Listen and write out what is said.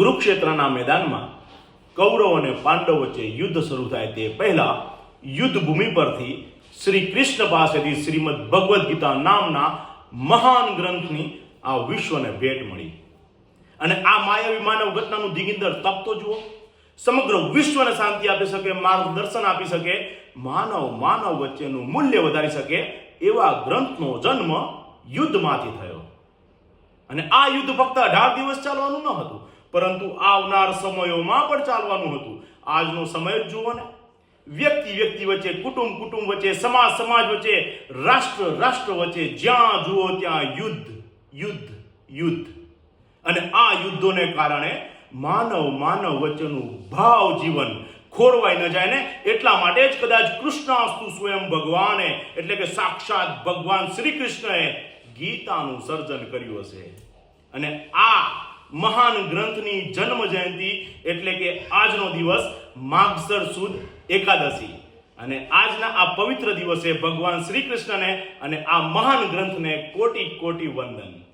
કુરુક્ષેત્રના મેદાનમાં કૌરવ અને પાંડવ વચ્ચે યુદ્ધ શરૂ થાય તે પહેલા યુદ્ધ ભૂમિ પરથી શ્રી કૃષ્ણ પાસેથી શ્રીમદ ભગવદ્ ગીતા નામના મહાન ગ્રંથની આ વિશ્વને ભેટ મળી. અને આ માયાવી માનવ ઘટનાનું દિગિંદર તપ તો જુઓ. સમગ્ર વિશ્વને શાંતિ આપી શકે, માર્ગદર્શન આપી શકે, માનવ માનવ વચ્ચેનું મૂલ્ય વધારી શકે એવા ગ્રંથનો જન્મ યુદ્ધમાંથી થયો. અને આ યુદ્ધ ફક્ત અઢાર દિવસ ચાલવાનું ન હતું પરંતુ આવનાર સમયોમાં પણ ચાલવાનું હતું. આજનો સમય જ જુઓ ને. વ્યક્તિ વ્યક્તિ વચ્ચે, કુટુંબ કુટુંબ વચ્ચે, સમાજ સમાજ વચ્ચે, રાષ્ટ્ર રાષ્ટ્ર વચ્ચે, જ્યાં જુઓ ત્યાં યુદ્ધ યુદ્ધ યુદ્ધ. અને આ યુદ્ધોને કારણે માનવ માનવ વચ્ચેનું ભાવ જીવન ખોરવાઈ ન જાય ને. એટલા માટે જ કદાચ કૃષ્ણાસ્તુ સ્વયં ભગવાને, એટલે કે સાક્ષાત ભગવાન શ્રી કૃષ્ણએ ગીતાનું સર્જન કર્યું હશે. અને આ મહાન ગ્રંથની જન્મ જયંતિ એટલે કે આજનો દિવસ માગસર સુદ એકાદશી. અને આજના આ પવિત્ર દિવસે ભગવાન શ્રી કૃષ્ણને અને આ મહાન ગ્રંથને કોટી કોટી વંદન.